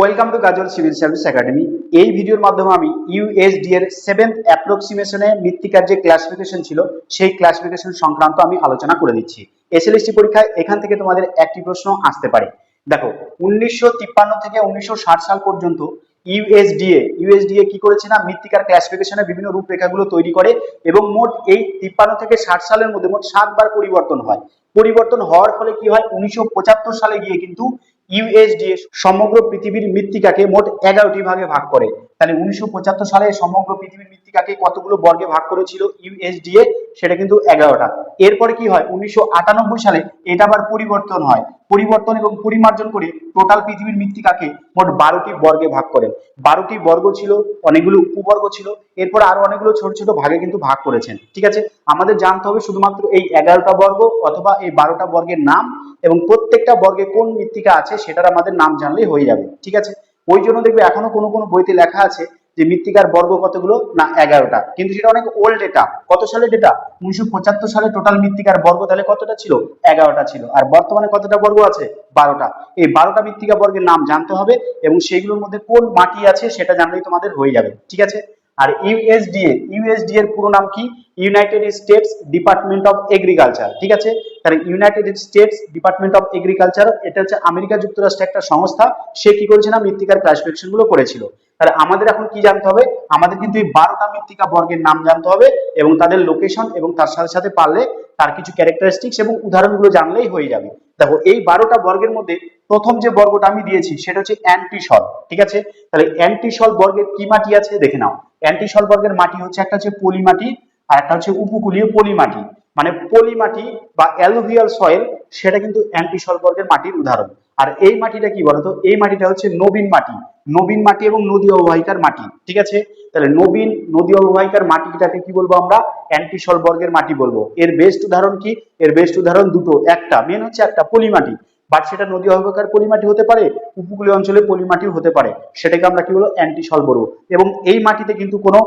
Welcome to Gazal civil service academy এই ভিডিওর মাধ্যমে আমি ইউএসডি এর সেভেন্থ অ্যাপ্রক্সিমেশনে মৃত্তিকার যে ক্লাসিফিকেশন ছিল, সেই ক্লাসিফিকেশন সংক্রান্ত আমি আলোচনা করে দিচ্ছি। এসএলএসটি পরীক্ষায় এখান থেকে তোমাদের একটি প্রশ্ন আসতে পারে। দেখো, উনিশশো তিপ্পান্ন থেকে উনিশশো ষাট সাল পর্যন্ত ইউএসডিএ ইউএসডিএ কি করেছে না? মৃত্তিকার ক্লাসিফিকেশনে বিভিন্ন রূপরেখাগুলো তৈরি করে এবং মোট এই তিপ্পান্ন থেকে ষাট সালের মধ্যে মোট সাতবার পরিবর্তন হয়। পরিবর্তন হওয়ার ফলে কি হয়? উনিশশো পঁচাত্তর সালে গিয়ে কিন্তু ইউএসডিএ সমগ্র পৃথিবীর মৃত্তিকাকে মোট এগারোটি ভাগে ভাগ করে। তাহলে উনিশশো পঁচাত্তর সালে সমগ্র পৃথিবীর মৃত্তিকাকে কতগুলো বর্গে ভাগ করেছিল ইউএসডিএ সেটা কিন্তু এগারোটা। এরপরে কি হয়? উনিশশো আটানব্বই সালে এটা আবার পরিবর্তন হয়। পরিবর্তন এবং পরিমার্জন করে টোটাল পৃথিবীর মৃত্তিকাকে মোট বারোটি বর্গে ভাগ করেন। বারোটি বর্গ ছিল, অনেকগুলো উপবর্গ ছিল, এরপর আরও অনেকগুলো ছোট ছোট ভাগে কিন্তু ভাগ করেছেন। ঠিক আছে? আমাদের জানতে হবে শুধুমাত্র এই এগারোটা বর্গ অথবা এই বারোটা বর্গের নাম এবং প্রত্যেকটা বর্গে কোন মৃত্তিকা আছে সেটার আমাদের নাম জানলেই হয়ে যাবে। ঠিক আছে? ওই জন্য দেখবে এখনও কোনো কোনো বইতে লেখা আছে যে মৃত্তিকার বর্গ কতগুলো? না, এগারোটা। কিন্তু সেটা অনেক ওল্ড ডেটা কত সালে ডেটা উনিশশো পঁচাত্তর সালে টোটাল মৃত্তিকার বর্গ তাহলে কতটা ছিল? এগারোটা ছিল। আর বর্তমানে কতটা বর্গ আছে? বারোটা। এই বারোটা মৃত্তিকা বর্গের নাম জানতে হবে এবং সেগুলোর মধ্যে কোন মাটি আছে সেটা জানলেই তোমাদের হয়ে যাবে। ঠিক আছে? আর ইউএসডিএ ইউএসডি এর পুরো নাম কি? United States Department of Agriculture ঠিক আছে? তাহলে United States Department of Agriculture এটা হচ্ছে আমেরিকা যুক্তরাষ্ট্রের একটা সংস্থা। সে কি করেছে না মৃত্তিকার ক্লাসিফিকেশনগুলো করেছিল। তাহলে আমাদের এখন কি জানতে হবে? আমাদের কিন্তু এই বারোটা মৃত্তিকা বর্গের নাম জানতে হবে এবং তাদের লোকেশন এবং তার সাথে সাথে পারলে তার কিছু ক্যারেক্টারিস্টিক্স এবং উদাহরণগুলো জানলেই হয়ে যাবে। দেখো, এই বারোটা বর্গের মধ্যে প্রথম যে বর্গটা আমি দিয়েছি সেটা হচ্ছে অ্যান্টিসল ঠিক আছে? তাহলে অ্যান্টিসল বর্গের কি মাটি আছে? দেখে নাও। অ্যান্টিসল বর্গের মাটি হচ্ছে একটা হচ্ছে পলি মাটি আর একটা হচ্ছে উপকূলীয় পলি মাটি মানে পলি মাটি বা অ্যালুভিয়াল সয়েল সেটা কিন্তু অ্যান্টিসল বর্গের মাটির উদাহরণ। আর এই মাটিটা কি বলতো? এই মাটিটা হচ্ছে নবীন মাটি। নবীন মাটি এবং নদী অববাহিকার মাটি, ঠিক আছে? তাহলে নবীন, নদী অববাহিকার মাটিটাকে কি বলব আমরা? অ্যান্টিসল বর্গের মাটি বলব। এর বেস্ট উদাহরণ কি? এর বেস্ট উদাহরণ দুটো। একটা মেন হচ্ছে একটা পলি মাটি বাট সেটা নদী অববাহিকার পলিমাটি হতে পারে, উপকূলীয় অঞ্চলে পলিমাটি হতে পারে। সেটাকে আমরা কি বলব? অ্যান্টিসল বলব এবং এই মাটিতে কিন্তু কোনো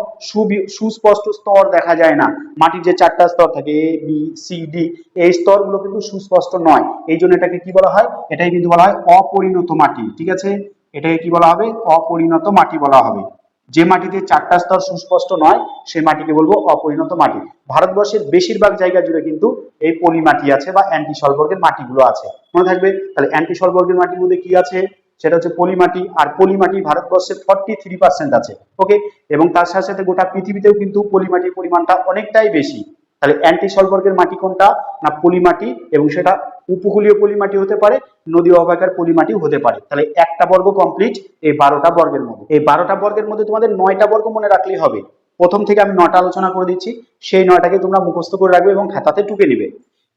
সুস্পষ্ট স্তর দেখা যায় না। মাটির যে চারটা স্তর থাকে, এ, বি, সি, ডি, এই স্তরগুলো কিন্তু সুস্পষ্ট নয়। এই জন্য এটাকে কি বলা হয়? এটাই কিন্তু বলা হয় অপরিণত মাটি। ঠিক আছে? এটাকে কি বলা হবে? অপরিণত মাটি বলা হবে। যে মাটিতে চারটা স্তর সুস্পষ্ট নয় সেই মাটিকে বলব অপরিণত মাটি। ভারতবর্ষের বেশিরভাগ জায়গা জুড়ে কিন্তু এই পলি মাটি আছে বা অ্যান্টি সলবর্গের মাটিগুলো আছে। মনে থাকবে? তাহলে অ্যান্টি সলবর্গের মাটির মধ্যে কি আছে? সেটা হচ্ছে পলি মাটি আর পলি মাটি ভারতবর্ষে ফর্টি থ্রি পার্সেন্ট আছে। ওকে এবং তার সাথে সাথে গোটা পৃথিবীতেও কিন্তু পলি মাটির পরিমাণটা অনেকটাই বেশি। তাহলে অ্যান্টি সলবর্গের মাটি কোনটা? না পলি মাটি এবং সেটা উপকূলীয় পলি মাটি হতে পারে, নদী অবাকার পলি মাটিও হতে পারে। তাহলে একটা বর্গ কমপ্লিট এই বারোটা বর্গের মধ্যে। এই বারোটা বর্গের মধ্যে তোমাদের নয়টা বর্গ মনে রাখলেই হবে। প্রথম থেকে আমি নয়টা আলোচনা করে দিচ্ছি, সেই নয়টাকে তোমরা মুখস্থ করে রাখবে এবং খাতাতে টুকে নিবে।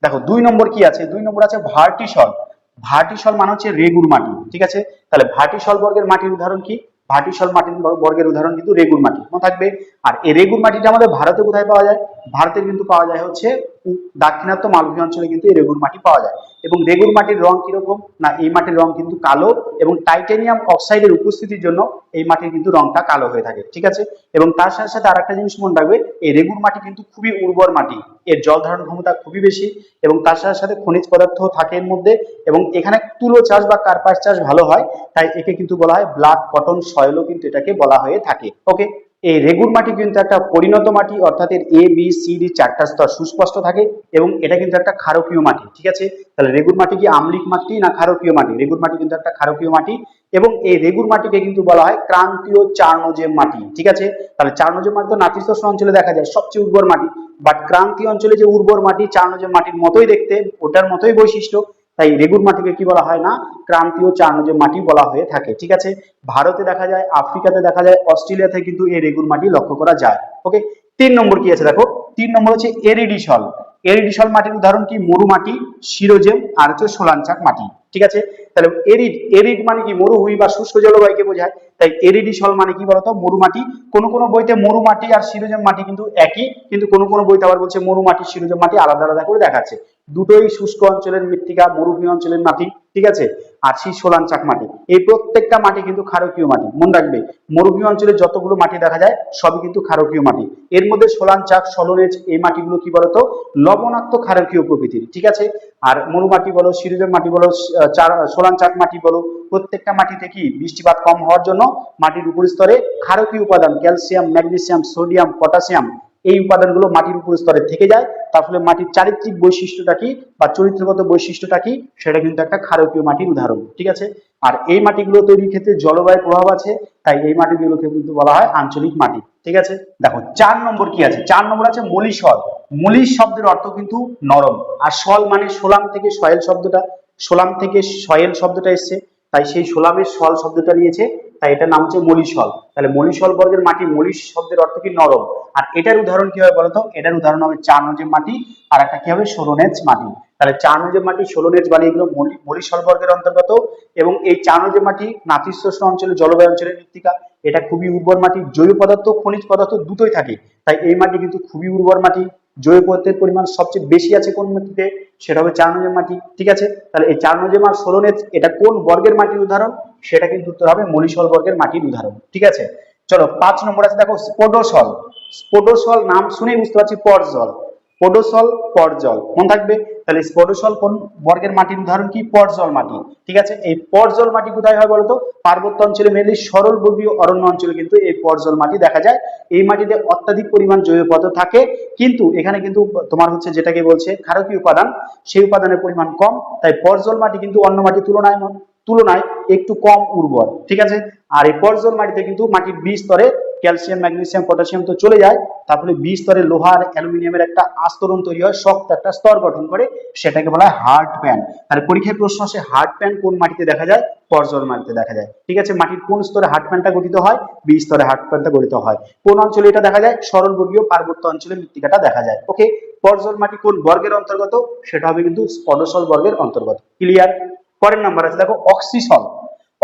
দেখো, দুই নম্বর কি আছে? দুই নম্বর আছে ভার্টিসল। ভার্টিসল মানে হচ্ছে রেগুর মাটি, ঠিক আছে? তাহলে ভার্টিসল বর্গের মাটির উদাহরণ কি? ভার্টিসল মাটির বর- বর্গের উদাহরণ কিন্তু রেগুর মাটি। থাকবে? আর এই রেগুর মাটিটা আমাদের ভারতে কোথায় পাওয়া যায়? ভারতে কিন্তু পাওয়া যায় হচ্ছে দাক্ষিণাত্য মালভূমি অঞ্চলে কিন্তু এই রেগুর মাটি পাওয়া যায়। এবং রেগুর মাটির রং কীরকম? না, এই মাটির রং কিন্তু কালো এবং টাইটানিয়াম অক্সাইডের উপস্থিতির জন্য এই মাটির কিন্তু রংটা কালো হয়ে থাকে, ঠিক আছে? এবং তার সাথে সাথে আরেকটা জিনিস মনে রাখবে, এই রেগুর মাটি কিন্তু খুবই উর্বর মাটি, এর জল ধারণ ক্ষমতা খুবই বেশি এবং তার সাথে সাথে খনিজ পদার্থ থাকে এর মধ্যে এবং এখানে তুলো চাষ বা কার্পাস চাষ ভালো হয়, তাই একে কিন্তু বলা হয় ব্ল্যাক কটন সয়েলও কিন্তু এটাকে বলা হয়ে থাকে, ওকে? এই রেগুর মাটি কিন্তু একটা পরিণত মাটি, অর্থাৎ এর এ বি সি ডি চারটা স্তর সুস্পষ্ট থাকে এবং এটা কিন্তু একটা ক্ষারকীয় মাটি, ঠিক আছে? তাহলে রেগুর মাটি কি আমলিক মাটি না ক্ষারকীয় মাটি? রেগুর মাটি কিন্তু একটা ক্ষারকীয় মাটি এবং এই রেগুর মাটিকে কিন্তু বলা হয় ক্রান্তীয় চার্নোজেম মাটি, ঠিক আছে? তাহলে চার্নোজেম মাটি তো নাতিশীতোষ্ণ অঞ্চলে দেখা যায়, সবচেয়ে উর্বর মাটি। বাট ক্রান্তীয় অঞ্চলে যে উর্বর মাটি চার্নোজেম মাটির মতোই দেখতে, ওটার মতোই বৈশিষ্ট্য। তাই রেগুর মাটিকে কি বলা হয় না? ক্রান্তীয় চার্নোজেম মাটি বলা হয়ে থাকে, ঠিক আছে? ভারতে দেখা যায়, আফ্রিকাতে দেখা যায়, অস্ট্রেলিয়াতে কিন্তু এই রেগুর মাটি লক্ষ্য করা যায়। ওকে তিন নম্বর কি আছে দেখো? তিন নম্বর হচ্ছে এরিডিসল। এরিডিসল মাটির উদাহরণ কি? মরু মাটি শিরোজেম আর হচ্ছে সোলাঞ্চাক মাটি। ঠিক আছে? তাহলে এরিড এরিড মানে কি? মরুভূমি বা শুষ্ক জলবায়ুকে বোঝায়। তাই এরিডিসল মানে কি বলতো? মরু মাটি। কোন কোন বইতে মরু মাটি আর শিরোজেম মাটি কিন্তু একই, কিন্তু কোন কোন বইতে আবার বলছে মরু মাটি শিরোজেম মাটি আলাদা আলাদা করে দেখাচ্ছে। দুটোই শুষ্ক অঞ্চলের মৃত্তিকা, মরুভূমি অঞ্চলের মাটি। ঠিক আছে? আরসি সোলানচাক মাটি। এই প্রত্যেকটা মাটি কিন্তু ক্ষারকীয় মাটি। মনে রাখবে মরুভূমি অঞ্চলে যতগুলো মাটি দেখা যায় সবই কিন্তু ক্ষারকীয় মাটি। এর মধ্যে সোলানচাক সলনেজ এই মাটিগুলো কি বলতো? লবণাক্ত ক্ষারকীয় প্রকৃতির ঠিক আছে? আর মরু মাটি বলো সিরিজের মাটি বলো আহ, চার সোলানচাক মাটি বলো প্রত্যেকটা মাটিতে কি বৃষ্টিপাত কম হওয়ার জন্য মাটির উপর স্তরে ক্ষারকীয় উপাদান ক্যালসিয়াম ম্যাগনেসিয়াম সোডিয়াম পটাশিয়াম এই উপাদানগুলো মাটির উপর স্তরে থেকে যায়। তার ফলে মাটির চারিত্রিক বৈশিষ্ট্যটা কি বা চরিত্রগত বৈশিষ্ট্যটা কি, সেটা কিন্তু একটা ক্ষারকীয় মাটির উদাহরণ, ঠিক আছে? আর এই মাটিগুলো তৈরির ক্ষেত্রে জলবায়ু প্রভাব আছে, তাই এই মাটিগুলোকে কিন্তু বলা হয় আঞ্চলিক মাটি, ঠিক আছে? দেখো, চার নম্বর কি আছে? চার নম্বর আছে মলিসল মলিস শব্দের অর্থ কিন্তু নরম। আর সল মানে সোলাম থেকে সয়েল শব্দটা। সোলাম থেকে সয়েল শব্দটা এসছে, তাই সেই সোলামের সল শব্দটা নিয়েছে তাই এটার নাম হচ্ছে মলিসল তাহলে মলিসল বর্গের মাটি মলিস শব্দের অর্থ কি নরম? আর এটার উদাহরণ কি হবে বলতো? এটার উদাহরণ হবে চার নজের মাটি, আর একটা কি হবে? সরনেজ মাটি। তাহলে চার নজের মাটি ষোলনেজ বালি, এগুলো মলি- মলিসল বর্গের অন্তর্গত। এবং এই চার নজের মাটি নাতিশীতোষ্ণ অঞ্চলে, জলবায়ু অঞ্চলের মৃত্তিকা। এটা খুবই উর্বর মাটি, জৈব পদার্থ, খনিজ পদার্থ দুটোই থাকে। তাই এই মাটি কিন্তু খুবই উর্বর মাটি। জৈব পদার্থের পরিমাণ সবচেয়ে বেশি আছে কোন মাটিতে? সেটা হবে চার নজের মাটি। ঠিক আছে? তাহলে এই চার নজের মাঠ ষোলনেজ এটা কোন বর্গের মাটির উদাহরণ? সেটা কিন্তু উত্তর হবে মলিসল বর্গের মাটির উদাহরণ। ঠিক আছে? চলো, পাঁচ নম্বর আছে, দেখো, স্পোডোসল। স্পোডোসল নাম শুনেই বুঝতে পারছি, পরজল। পডোসল পরজল। মনে থাকবে? তাহলে স্পোডোসল কোন বর্গের মাটির উদাহরণ কি? পরজল মাটি। ঠিক আছে? এই পরজল মাটি কোথায় হয় বলতো? পার্বত্য অঞ্চলে মেনলি সরল বর্গীয় অরণ্য অঞ্চলে কিন্তু এই পরজল মাটি দেখা যায়। এই মাটিতে অত্যাধিক পরিমাণ জৈব পদার্থ থাকে। কিন্তু এখানে কিন্তু তোমার হচ্ছে যেটাকে বলছে ক্ষারকীয় উপাদান, সেই উপাদানের পরিমাণ কম। তাই পরজল মাটি কিন্তু অন্য মাটির তুলনায় তুলনায় একটু কম উর্বর, ঠিক আছে? আর এই পরজল মাটিতে কিন্তু মাটির বি স্তরে ক্যালসিয়াম, ম্যাগনেসিয়াম, পটাশিয়াম তো চলে যায়, তারপরে বি স্তরে লোহা আর অ্যালুমিনিয়ামের একটা আস্তরণ তৈরি হয়, শক্ত একটা স্তর গঠন করে, সেটাকে বলা হয় হার্ড প্যান। তাহলে পরীক্ষায় প্রশ্ন আসে, হার্ড প্যান কোন মাটিতে দেখা যায়? পরজল মাটিতে দেখা যায়। ঠিক আছে? মাটির কোন স্তরে হার্ড প্যানটা গঠিত হয়? বি স্তরে হার্ড প্যানটা গঠিত হয়। কোন অঞ্চলে এটা দেখা যায়? সরলবর্গীয় পার্বত্য অঞ্চলে মৃত্তিকাটা দেখা যায়। ওকে পরজল মাটি কোন বর্গের অন্তর্গত? সেটা হবে কিন্তু স্পডসল বর্গের অন্তর্গত। ক্লিয়ার পরের নাম্বার আছে, দেখো অক্সিসল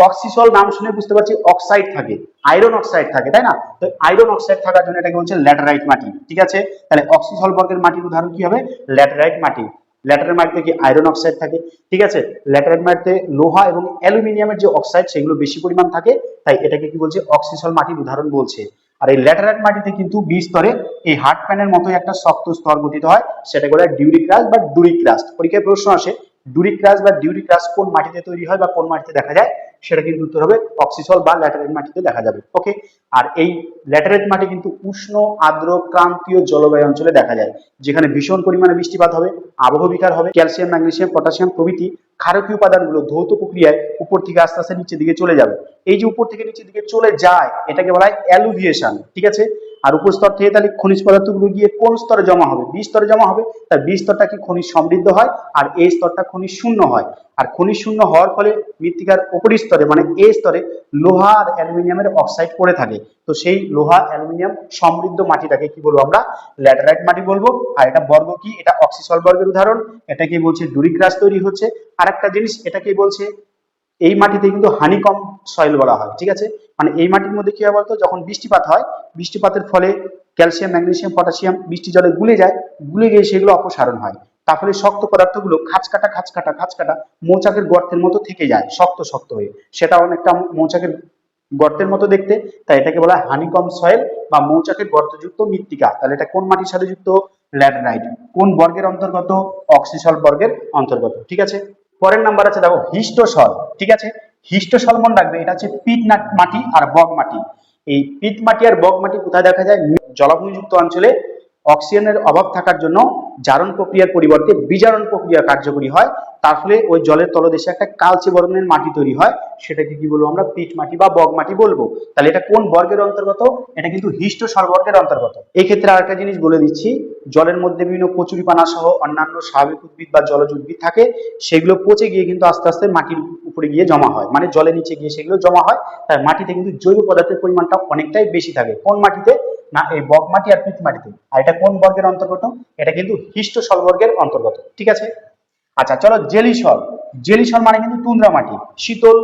অক্সিসল নাম শুনে বুঝতে পারছি অক্সাইড থাকে আয়রন অক্সাইড থাকে, তাই না? তো আয়রন অক্সাইড থাকার জন্য এটাকে বলছে ল্যাটেরাইট মাটি, ঠিক আছে? তাহলে অক্সিসল বর্গের মাটির উদাহরণ কি হবে? ল্যাটেরাইট মাটি। ল্যাটেরাইট মাটিতে কি আয়রন অক্সাইড থাকে? ঠিক আছে? ল্যাটেরাইট মাটিতে লোহা এবং অ্যালুমিনিয়ামের যে অক্সাইড সেগুলো বেশি পরিমাণ থাকে, তাই এটাকে কি বলছে অক্সিসল মাটির উদাহরণ বলছে। আর এই ল্যাটেরাইট মাটিতে কিন্তু স্তরে এই হার্ড প্যানের মতো একটা শক্ত স্তর গঠিত হয় সেটা বলে ডিউরিক্রাস্ট বা ডুরিক্রাস্ট পরীক্ষায় প্রশ্ন আসে ডুরিক্রাস্ট বা ডিউরিক্রাস্ট কোন মাটিতে তৈরি হয় বা কোন মাটিতে দেখা যায়, সেটা কিন্তু উত্তর হবে অক্সিসল বা ল্যাটেরাইট মাটিতে দেখা যাবে ওকে আর এই ল্যাটেরাইট মাটি কিন্তু উষ্ণ, আর্দ্র, ক্রান্তীয় জলবায়ু অঞ্চলে দেখা যায়, যেখানে ভীষণ পরিমাণে বৃষ্টিপাত হবে, আবহ বিকার হবে, ক্যালসিয়াম ম্যাগনেসিয়াম পটাশিয়াম প্রভৃতি ক্ষারকীয় উপাদানগুলো ধৌত প্রক্রিয়ায় উপর থেকে আস্তে আস্তে নিচের দিকে চলে যাবে। এই যে উপর থেকে নিচের দিকে চলে যায়, এটাকে বলা হয় অ্যালুভিয়েশন ঠিক আছে? আর উপস্তর থেকে তাহলে খনিজ পদার্থগুলো গিয়ে কোন স্তরে জমা হবে? বি স্তরে জমা হবে। তার বি স্তরটা কি খনিজ সমৃদ্ধ হয় আর এই স্তরটা খনিজ শূন্য হয়? আর খনিজ শূন্য হওয়ার ফলে মৃত্তিকার উপরি স্তরে মানে এ স্তরে লোহা আর অ্যালুমিনিয়ামের অক্সাইড পড়ে থাকে। তো সেই লোহা, অ্যালুমিনিয়াম সমৃদ্ধ মাটিটাকে কি বলব আমরা? ল্যাটারাইট মাটি বলব। আর এটা বর্গ কি? এটা অক্সিসল বর্গের উদাহরণ। এটাকে বলছে? ডুরিক্রাস তৈরি হচ্ছে। আর একটা জিনিস, এটাকে বলছে, এই মাটিতে কিন্তু হানিকম সয়েল বলা হয়, ঠিক আছে? মানে এই মাটির মধ্যে কি হয় বলতো? যখন বৃষ্টিপাত হয়, বৃষ্টিপাতের ফলে ক্যালসিয়াম ম্যাগনেসিয়াম পটাশিয়াম বৃষ্টি জলে গুলে যায়, গুলে গিয়ে সেগুলো অপসারণ হয়। তার ফলে শক্ত পদার্থগুলো খাঁচ কাটা খাঁচ কাটা খাঁচ কাটা মৌচাকের গর্তের মতো থেকে যায়, শক্ত শক্ত হয়ে। সেটা অনেকটা মৌচাকের গর্তের মতো দেখতে। তাই এটাকে বলা হয় হানিকম সয়েল বা মৌচাকের গর্তযুক্ত মৃত্তিকা। তাহলে এটা কোন মাটির সাথে যুক্ত? ল্যাটেরাইট। কোন বর্গের অন্তর্গত? অক্সিসল বর্গের অন্তর্গত। ঠিক আছে? পরের নাম্বার আছে দেখো, হিস্টোসল। ঠিক আছে? হিস্টোসল সলমন রাখবে এটা হচ্ছে পিট মাটি আর বগ মাটি। এই পিট মাটি আর বগ মাটি কোথায় দেখা যায়? জলাভূমিযুক্ত অঞ্চলে অক্সিজেনের অভাব থাকার জন্য জারণ প্রক্রিয়ার পরিবর্তে বিজারণ প্রক্রিয়া কার্যকরী হয়। তার ফলে ওই জলের তলদেশে একটা কালচে বর্ণের মাটি তৈরি হয়। সেটাকে কি বলব আমরা? পিট মাটি বা বগ মাটি বলব। তাহলে এটা কোন বর্গের অন্তর্গত? এটা কিন্তু হিষ্ট বর্গের অন্তর্গত। এই ক্ষেত্রে আরেকটা জিনিস বলে দিচ্ছি। জলের মধ্যে বিভিন্ন কচুরিপানা সহ অন্যান্য স্বাভাবিক উদ্ভিদ বা জলজ উদ্ভিদ থাকে, সেগুলো পচে গিয়ে কিন্তু আস্তে আস্তে মাটির উপরে গিয়ে জমা হয়। মানে জলের নিচে গিয়ে সেগুলো জমা হয়। তাই মাটিতে কিন্তু জৈব পদার্থের পরিমাণটা অনেকটাই বেশি থাকে। কোন মাটিতে? না, এই বগ মাটি আর পিট মাটিতে। আর এটা কোন বর্গের অন্তর্গত? এটা কিন্তু হিষ্ট বর্গের অন্তর্গত। ঠিক আছে? আচ্ছা চলো জেলিসল জেলিসল মানে কিন্তু তুন্দ্রা মাটি। শীতল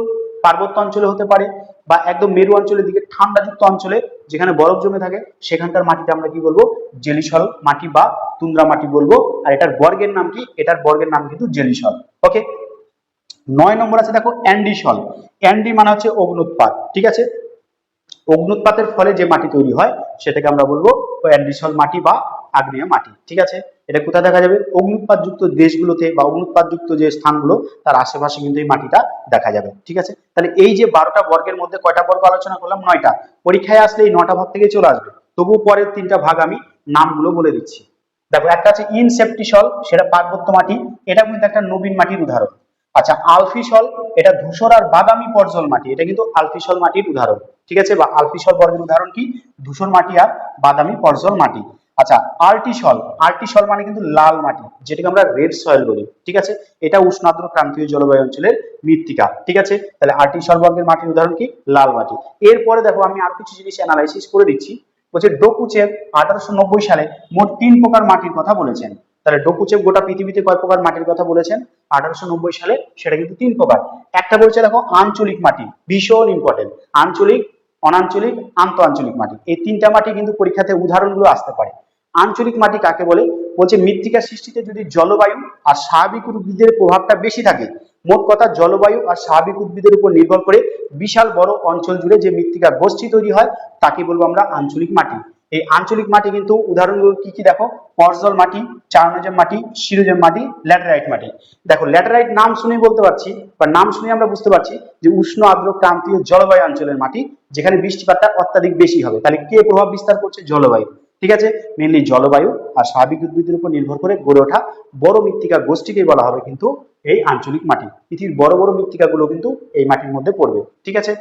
পার্বত্য অঞ্চলে হতে পারে বা একদম মেরু অঞ্চলের দিকে ঠান্ডাযুক্ত অঞ্চলে যেখানে বরফ জমে থাকে, সেখানকার মাটিতে আমরা কি বলব? জেলিসল মাটি বা তুন্দ্রা মাটি বলব। আর এটার বর্গের নাম কি? এটার বর্গের নাম কিন্তু জেলিসল ওকে নয় নম্বর আছে দেখো অ্যান্ডিসল অ্যান্ডি মানে হচ্ছে অগ্নুৎপাত। ঠিক আছে? অগ্নুৎপাতের ফলে যে মাটি তৈরি হয়, সেটাকে আমরা বলব অ্যান্ডিসল মাটি বা আগ্নেয় মাটি। ঠিক আছে? এটা কোথায় দেখা যাবে? অগ্নুৎপাত যুক্ত দেশগুলোতে বা অগ্নুৎপাত যুক্ত যে স্থানগুলো, তার আশেপাশে কিন্তু এই মাটিটা দেখা যাবে। ঠিক আছে? তাহলে এই যে বারোটা বর্গের মধ্যে কয়টা বর্গ আলোচনা করলাম? নয়টা। পরীক্ষায় আসলে এই নটা ভাগ থেকে চলে আসবে। তবুও পরের তিনটা ভাগ আমি নামগুলো বলে দিচ্ছি। দেখো, একটা আছে ইনসেপ্টিসল, সেটা পার্বত্য মাটি। এটা কিন্তু একটা নবীন মাটির উদাহরণ। আচ্ছা আলফিসল এটা ধূসর আর বাদামি পর্জল মাটি, এটা কিন্তু আলফিসল মাটির উদাহরণ, ঠিক আছে? বা আলফিসল বর্গের উদাহরণ কি? ধূসর মাটি আর বাদামি পর্জল মাটি। আচ্ছা আর্টিসল আর্টিসল মানে কিন্তু লাল মাটি, যেটাকে আমরা রেড সয়েল বলি, ঠিক আছে? এটা উষ্ণ আর্দ্র ক্রান্তীয় জলবায়ু অঞ্চলের মৃত্তিকা, ঠিক আছে? তাহলে আর্টিসল বর্গের মাটির উদাহরণ কি? লাল মাটি। এরপরে দেখো, আমি আরও কিছু জিনিস অ্যানালাইসিস করে দিচ্ছি। বলছে ডোকুচেভ আঠারোশো সালে মোট তিন প্রকার মাটির কথা বলেছেন। তাহলে ডোকুচেপ গোটা পৃথিবীতে কয় প্রকার মাটির কথা বলেছেন? আঠারোশো নব্বই সালে সেটা কিন্তু তিন প্রকার। একটা বলছে, দেখো, আঞ্চলিক মাটি, ভীষণ ইম্পর্টেন্ট আঞ্চলিক, অনাঞ্চলিক আন্ত আঞ্চলিক মাটি। এই তিনটা মাটি কিন্তু পরীক্ষাতে উদাহরণগুলো আসতে পারে। আঞ্চলিক মাটি কাকে বলে? বলছে মৃত্তিকা সৃষ্টিতে যদি জলবায়ু আর স্বাভাবিক উদ্ভিদের প্রভাবটা বেশি থাকে, মোট কথা জলবায়ু আর স্বাভাবিক উদ্ভিদের উপর নির্ভর করে বিশাল বড় অঞ্চল জুড়ে যে মৃত্তিকা গোষ্ঠী তৈরি হয়, তাকে বলব আমরা আঞ্চলিক মাটি। এই আঞ্চলিক মাটি কিন্তু উদাহরণগুলো কি কি দেখো? পর্জল মাটি চারনজেম মাটি শিরোজেম মাটি, ল্যাটেরাইট মাটি। দেখো, ল্যাটেরাইট নাম শুনে বলতে পারছি, বা নাম শুনে আমরা বুঝতে পারছি যে উষ্ণ, আর্দ্র, ক্রান্তীয় জলবায়ু অঞ্চলের মাটি, যেখানে বৃষ্টিপাতটা অত্যাধিক বেশি হবে। তাহলে কে প্রভাব বিস্তার করছে? জলবায়ু। ঠিক আছে? মেনলি জলবায়ু আর স্বাভাবিক উদ্ভিদের উপর নির্ভর করে গড়ে ওঠা বড় মৃত্তিকা গোষ্ঠীকেই বলা হবে কিন্তু এই আঞ্চলিক মাটি। পৃথিবীর বড় বড় মৃত্তিকাগুলো কিন্তু এই মাটির মধ্যে পড়বে। ঠিক আছে?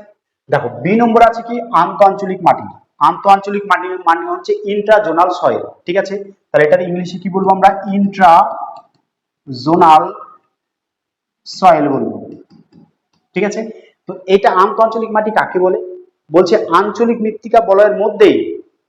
দেখো, বি নম্বর আছে কি? আন্ত আঞ্চলিক মাটি। আন্ত আঞ্চলিক মাটি মানে হচ্ছে ইন্ট্রাজোনাল সয়েল ঠিক আছে? তাহলে এটার ইংলিশে কি বলব আমরা? ইন্ট্রা জোনাল সয়েল বলব। ঠিক আছে? তো এটা আন্ত আঞ্চলিক মাটি কাকে বলে? বলছে আঞ্চলিক মৃত্তিকা বলয়ের মধ্যেই,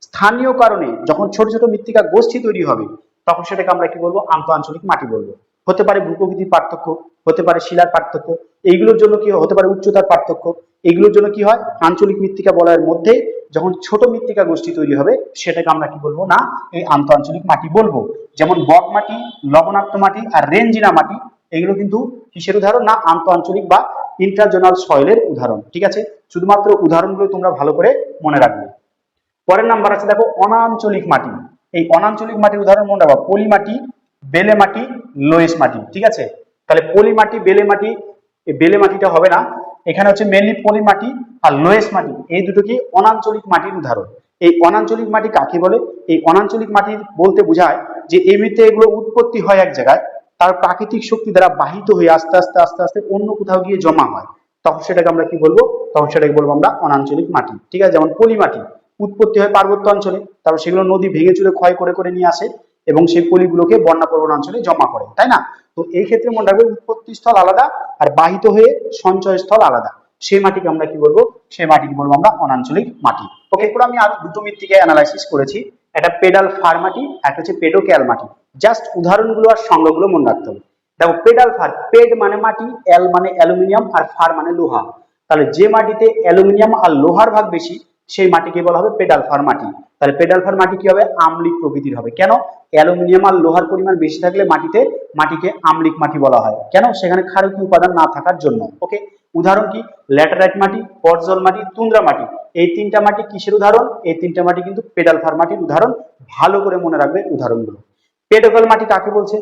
স্থানীয় কারণে যখন ছোট ছোট মৃত্তিকা গোষ্ঠী তৈরি হবে, তখন সেটাকে আমরা কি বলব? আন্ত আঞ্চলিক মাটি বলব। হতে পারে ভূপ্রকৃতির পার্থক্য হতে পারে শিলার পার্থক্য। এইগুলোর জন্য কি হতে পারে উচ্চতার পার্থক্য? এগুলোর জন্য কি হয়? আঞ্চলিক মৃত্তিকা বলয়ের মধ্যে যখন ছোট মৃত্তিকা গোষ্ঠী তৈরি হবে, সেটাকে আমরা কি বলব না, এই আন্ত আঞ্চলিক মাটি বলব। যেমন বক মাটি, লবণাক্ত মাটি আর রেঞ্জিনা মাটি, এগুলো কিন্তু কিসের উদাহরণ? না আন্ত আঞ্চলিক বা ইন্ট্রাজোনাল সয়েলের উদাহরণ। ঠিক আছে? শুধুমাত্র উদাহরণগুলো তোমরা ভালো করে মনে রাখবে। পরের নাম্বার আছে, দেখো, অনাঞ্চলিক মাটি। এই অনাঞ্চলিক মাটির উদাহরণ মনে রাখবা পলি মাটি, বেলে মাটি, লোয়েস মাটি। ঠিক আছে? তাহলে পলি মাটি বেলে মাটি বেলে মাটিটা হবে না। এখানে হচ্ছে মেনলি পলি মাটি আর লোয়েস মাটি। এই দুটো কি অনাঞ্চলিক মাটির উদাহরণ। এই অনাঞ্চলিক মাটি কাকে বলে? এই অনাঞ্চলিক মাটি বলতে বোঝায় যে এমনিতে এগুলো উৎপত্তি হয় এক জায়গায়, তার প্রাকৃতিক শক্তি দ্বারা বাহিত হয়ে আস্তে আস্তে আস্তে আস্তে অন্য কোথাও গিয়ে জমা হয়। তখন সেটাকে আমরা কি বলব? তখন সেটাকে বলব আমরা অনাঞ্চলিক মাটি। ঠিক আছে? যেমন পলি মাটি উৎপত্তি হয় পার্বত্য অঞ্চলে। তারপর সেগুলো নদী ভেঙে চুরে ক্ষয় করে করে নিয়ে আসে। এবং সেই পলিগুলোকে বন্যা প্রবণ অঞ্চলে জমা করে, তাই না? তো এই ক্ষেত্রে মনে রাখবে উৎপত্তি স্থল আলাদা আর বাহিত হয়ে সঞ্চয় স্থল আলাদা। সেই মাটিকে আমরা কি বলব? সেই মাটিকে বলব আমরা অনাঞ্চলিক মাটি। ওকে, এরপর আমি আরও দুটো মৃত্তিকে অ্যানালাইসিস করেছি। একটা পেডাল ফার মাটি, একটা হচ্ছে পেডোক্যাল মাটি। জাস্ট উদাহরণগুলো আর সংজ্ঞাগুলো মনে রাখতে হবে। দেখো, পেডাল ফার, পেড মানে মাটি, এল মানে অ্যালুমিনিয়াম, আর ফার মানে লোহা। তাহলে যে মাটিতে অ্যালুমিনিয়াম আর লোহার ভাগ বেশি সেই মাটিকে বলা হবে? পেডাল ফার মাটি। তাহলে পেডাল ফার মাটি কি হবে? আমলিক প্রকৃতির হবে। কেন? অ্যালুমিনিয়াম আর লোহার পরিমাণ বেশি থাকলে মাটিতে মাটিকে আমলিক মাটি বলা হয়। কেন? সেখানে ক্ষারকীয় উপাদান না থাকার জন্য। ওকে? উদাহরণ কি? ল্যাটারাইট মাটি পর্জল মাটি, তুন্দ্রা মাটি। এই তিনটা মাটি কিসের উদাহরণ? এই তিনটা মাটি কিন্তু পেডাল ফার মাটির উদাহরণ। ভালো করে মনে রাখবে উদাহরণগুলো। পেডোকাল মাটি কাকে বলছে?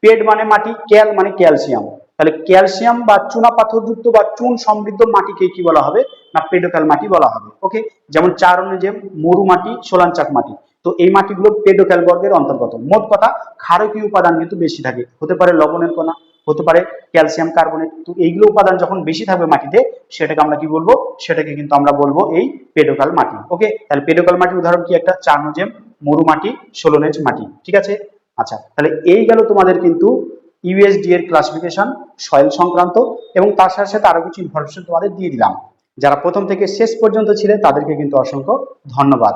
পেড মানে মাটি, ক্যাল মানে ক্যালসিয়াম। তাহলে ক্যালসিয়াম বা চুনা পাথরযুক্ত বা চুন সমৃদ্ধ মাটিকে কি বলা হবে? না, পেডোকাল মাটি বলা হবে ওকে যেমন চার যে মরু মাটি সোলাঞ্চাক মাটি। তো এই মাটিগুলো পেডোক্যাল বর্গের অন্তর্গত। মোট কথা, ক্ষারকীয় উপাদান কিন্তু বেশি থাকে। হতে পারে লবণের কণা, হতে পারে ক্যালসিয়াম কার্বনেট। তো এইগুলো উপাদান যখন বেশি থাকবে মাটিতে, সেটাকে আমরা কি বলব? সেটাকে কিন্তু আমরা বলব এই পেডোকাল মাটি ওকে তাহলে পেডোকাল মাটির উদাহরণ কি? একটা চার চারনোজেম মরু মাটি, সোলোনেজ মাটি, ঠিক আছে? আচ্ছা তাহলে এই গেল তোমাদের কিন্তু ইউএসডি এর ক্লাসিফিকেশন সয়েল সংক্রান্ত, এবং তার সাথে সাথে আরও কিছু ইনফরমেশন তোমাদের দিয়ে দিলাম। যারা প্রথম থেকে শেষ পর্যন্ত ছিলেন, তাদেরকে কিন্তু অসংখ্য ধন্যবাদ।